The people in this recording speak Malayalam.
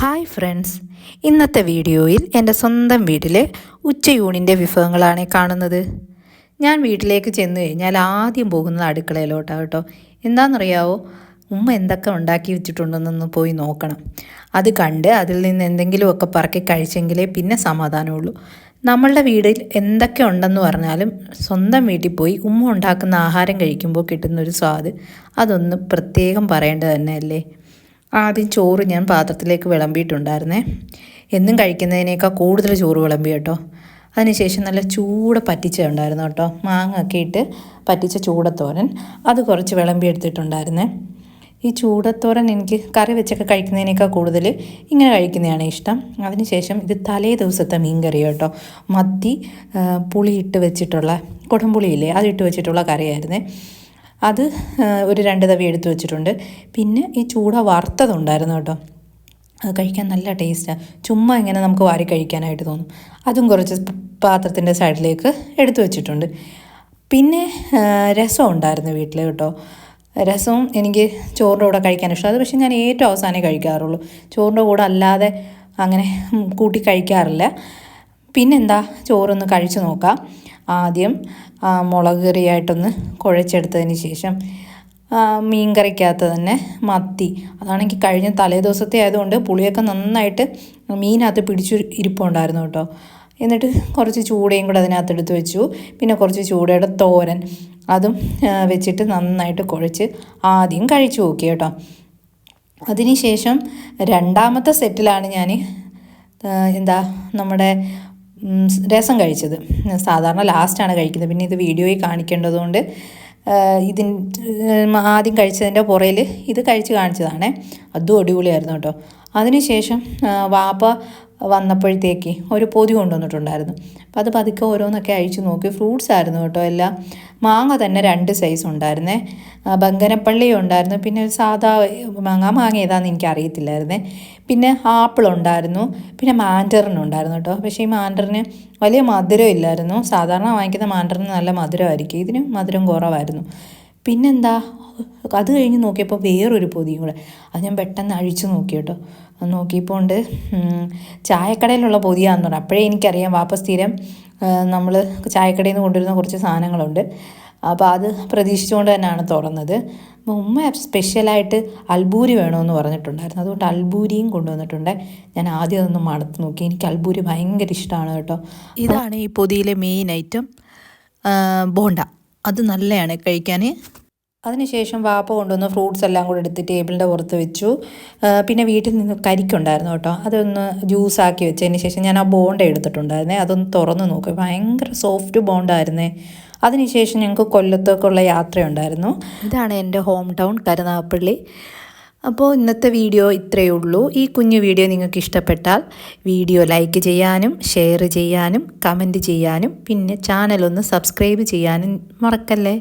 ഹായ് ഫ്രണ്ട്സ് ഇന്നത്തെ വീഡിയോയിൽ എന്റെ സ്വന്തം വീട്ടിലെ ഉച്ചയൂണിന്റെ വിഭവങ്ങളാണ് കാണുന്നത്. ഞാൻ വീട്ടിലേക്ക് ചെന്ന് കഴിഞ്ഞാൽ ആദ്യം പോകുന്നത് അടുക്കളയിലോട്ടാണ് കേട്ടോ. എന്താണെന്നറിയാവോ? ഉമ്മ എന്തൊക്കെ ഉണ്ടാക്കി വെച്ചിട്ടുണ്ടെന്നൊന്ന് പോയി നോക്കണം. അത് കണ്ട് അതിൽ നിന്ന് എന്തെങ്കിലുമൊക്കെ പറക്കി കഴിച്ചെങ്കിലേ പിന്നെ സമാധാനമുള്ളൂ. നമ്മളുടെ വീട്ടിൽ എന്തൊക്കെ ഉണ്ടെന്ന് പറഞ്ഞാലും സ്വന്തം വീട്ടിൽ പോയി ഉമ്മ ഉണ്ടാക്കുന്ന ആഹാരം കഴിക്കുമ്പോൾ കിട്ടുന്നൊരു സ്വാദ് അതൊന്ന് പ്രത്യേകം പറയേണ്ടത് തന്നെയല്ലേ? ആദ്യം ചോറ് ഞാൻ പാത്രത്തിലേക്ക് വിളമ്പിയിട്ടുണ്ടായിരുന്നേ. എന്നും കഴിക്കുന്നതിനേക്കാൾ കൂടുതൽ ചോറ് വിളമ്പി കേട്ടോ. അതിനുശേഷം നല്ല ചൂട് പറ്റിച്ച ഉണ്ടായിരുന്നു കേട്ടോ. മാങ്ങ ഒക്കെ ഇട്ട് പറ്റിച്ച ചൂടത്തോരൻ അത് കുറച്ച് വിളമ്പി എടുത്തിട്ടുണ്ടായിരുന്നേ. ഈ ചൂടത്തോരൻ എനിക്ക് കറി വെച്ചൊക്കെ കഴിക്കുന്നതിനേക്കാൾ കൂടുതൽ ഇങ്ങനെ കഴിക്കുന്നതാണ് ഇഷ്ടം. അതിനുശേഷം ഇത് തലേ ദിവസത്തെ മീൻ കറി കേട്ടോ. മത്തി പുളി ഇട്ട് വെച്ചിട്ടുള്ള കുടംപുളിയില്ലേ അതിട്ട് വെച്ചിട്ടുള്ള കറിയായിരുന്നേ. അത് ഒരു രണ്ട് തവി എടുത്തു വെച്ചിട്ടുണ്ട്. പിന്നെ ഈ ചൂട വറുത്തതുണ്ടായിരുന്നു കേട്ടോ. അത് കഴിക്കാൻ നല്ല ടേസ്റ്റാണ് ചുമ്മാ ഇങ്ങനെ നമുക്ക് വാരി കഴിക്കാനായിട്ട് തോന്നും. അതും കുറച്ച് പാത്രത്തിന്റെ സൈഡിലേക്ക് എടുത്തു വെച്ചിട്ടുണ്ട്. പിന്നെ രസം ഉണ്ടായിരുന്നു വീട്ടിൽ കേട്ടോ. രസവും എനിക്ക് ചോറിന്റെ കൂടെ കഴിക്കാൻ ഇഷ്ടം അത് പക്ഷേ ഞാൻ ഏറ്റവും അവസാനമേ കഴിക്കാറുള്ളൂ. ചോറിന്റെ കൂടെ അല്ലാതെ അങ്ങനെ കൂട്ടി കഴിക്കാറില്ല. പിന്നെന്താ? ചോറൊന്ന് കഴിച്ചു നോക്കാം. ആദ്യം മുളക് കറിയായിട്ടൊന്ന് കുഴച്ചെടുത്തതിന് ശേഷം മീൻ കറിക്കകത്ത് തന്നെ മത്തി. അതാണെങ്കിൽ കഴിഞ്ഞ തലേ ദിവസത്തെ ആയതുകൊണ്ട് പുളിയൊക്കെ നന്നായിട്ട് മീനകത്ത് പിടിച്ചു ഇരിപ്പുണ്ടായിരുന്നു കേട്ടോ. എന്നിട്ട് കുറച്ച് ചൂടയും കൂടെ അതിനകത്ത് എടുത്ത് വെച്ചു. പിന്നെ കുറച്ച് ചൂടയുടെ തോരൻ അതും വെച്ചിട്ട് നന്നായിട്ട് കുഴച്ച് ആദ്യം കഴിച്ചു നോക്കി കേട്ടോ. അതിനുശേഷം രണ്ടാമത്തെ സെറ്റിലാണ് ഞാൻ എന്താ നമ്മുടെ രസം കഴിച്ചത്. സാധാരണ ലാസ്റ്റാണ് കഴിക്കുന്നത്. പിന്നെ ഇത് വീഡിയോയിൽ കാണിക്കേണ്ടതുകൊണ്ട് ഇതിൻ ആദ്യം കഴിച്ചതിന്റെ പുറയിൽ ഇത് കഴിച്ച് കാണിച്ചതാണ്. അതും അടിപൊളിയായിരുന്നു കേട്ടോ. അതിനുശേഷം വാപ്പ വന്നപ്പോഴത്തേക്ക് ഒരു പൊതി കൊണ്ടുവന്നിട്ടുണ്ടായിരുന്നു. അപ്പോൾ അത് പതുക്കെ ഓരോന്നൊക്കെ അഴിച്ചു നോക്കി. ഫ്രൂട്ട്സ് ആയിരുന്നു കേട്ടോ എല്ലാം. മാങ്ങ തന്നെ രണ്ട് സൈസ് ഉണ്ടായിരുന്നേ. ബങ്കനപ്പള്ളി ഉണ്ടായിരുന്നു. പിന്നെ ഒരു സാധാ മാങ്ങ. മാങ്ങ ഏതാണെന്ന് എനിക്ക് അറിയത്തില്ലായിരുന്നേ പിന്നെ ആപ്പിൾ ഉണ്ടായിരുന്നു. പിന്നെ മാൻഡറിൻ ഉണ്ടായിരുന്നു കേട്ടോ. പക്ഷേ ഈ മാൻഡറിന് വലിയ മധുരം ഇല്ലായിരുന്നു. സാധാരണ വാങ്ങിക്കുന്ന മാൻഡറിന് നല്ല മധുരമായിരിക്കും. ഇതിന് മധുരം കുറവായിരുന്നു. പിന്നെന്താ? അത് കഴിഞ്ഞ് നോക്കിയപ്പോൾ വേറൊരു പൊതിയും കൂടെ. അത് ഞാൻ പെട്ടെന്ന് അഴിച്ചു നോക്കി കേട്ടോ. നോക്കിയപ്പോൾ ഉണ്ട് ചായക്കടയിലുള്ള പൊതിയാന്ന് പറഞ്ഞു. അപ്പോഴേ എനിക്കറിയാം വാപ്പ സ്ഥിരം നമ്മൾ ചായക്കടയിൽ നിന്ന് കൊണ്ടുവരുന്ന കുറച്ച് സാധനങ്ങളുണ്ട്. അപ്പോൾ അത് പ്രതീക്ഷിച്ചുകൊണ്ട് തന്നെയാണ് തുറന്നത്. അപ്പോൾ ഉമ്മ സ്പെഷ്യലായിട്ട് അൽബൂരി വേണമെന്ന് പറഞ്ഞിട്ടുണ്ടായിരുന്നു. അതുകൊണ്ട് അൽബൂരിയും കൊണ്ടുവന്നിട്ടുണ്ട്. ഞാൻ ആദ്യം അതൊന്ന് മണത്ത് നോക്കി. എനിക്ക് അൽബൂരി ഭയങ്കര ഇഷ്ടമാണ് കേട്ടോ. ഇതാണ് ഈ പൊതിയിലെ മെയിൻ ഐറ്റം ബോണ്ട. അത് നല്ലതാണ് കഴിക്കാൻ. അതിനുശേഷം വാപ്പ കൊണ്ടുവന്ന് ഫ്രൂട്ട്സ് എല്ലാം കൂടെ എടുത്ത് ടേബിളിന്റെ പുറത്ത് വെച്ചു. പിന്നെ വീട്ടിൽ നിന്ന് കരിക്കുണ്ടായിരുന്നു കേട്ടോ. അതൊന്ന് ജ്യൂസാക്കി വെച്ചതിന് ശേഷം ഞാൻ ആ ബോണ്ട എടുത്തിട്ടുണ്ടായിരുന്നേ. അതൊന്ന് തുറന്ന് നോക്കി. ഭയങ്കര സോഫ്റ്റ് ബോണ്ടായിരുന്നേ. അതിനുശേഷം ഞങ്ങൾക്ക് കൊല്ലത്തേക്കുള്ള യാത്രയുണ്ടായിരുന്നു. ഇതാണ് എന്റെ ഹോം ടൗൺ കരുനാഗപ്പള്ളി. അപ്പോൾ ഇന്നത്തെ വീഡിയോ ഇത്രയേ ഉള്ളൂ. ഈ കുഞ്ഞു വീഡിയോ നിങ്ങൾക്ക് ഇഷ്ടപ്പെട്ടാൽ വീഡിയോ ലൈക്ക് ചെയ്യാനും ഷെയർ ചെയ്യാനും കമന്റ് ചെയ്യാനും പിന്നെ ചാനലൊന്ന് സബ്സ്ക്രൈബ് ചെയ്യാനും മറക്കല്ലേ?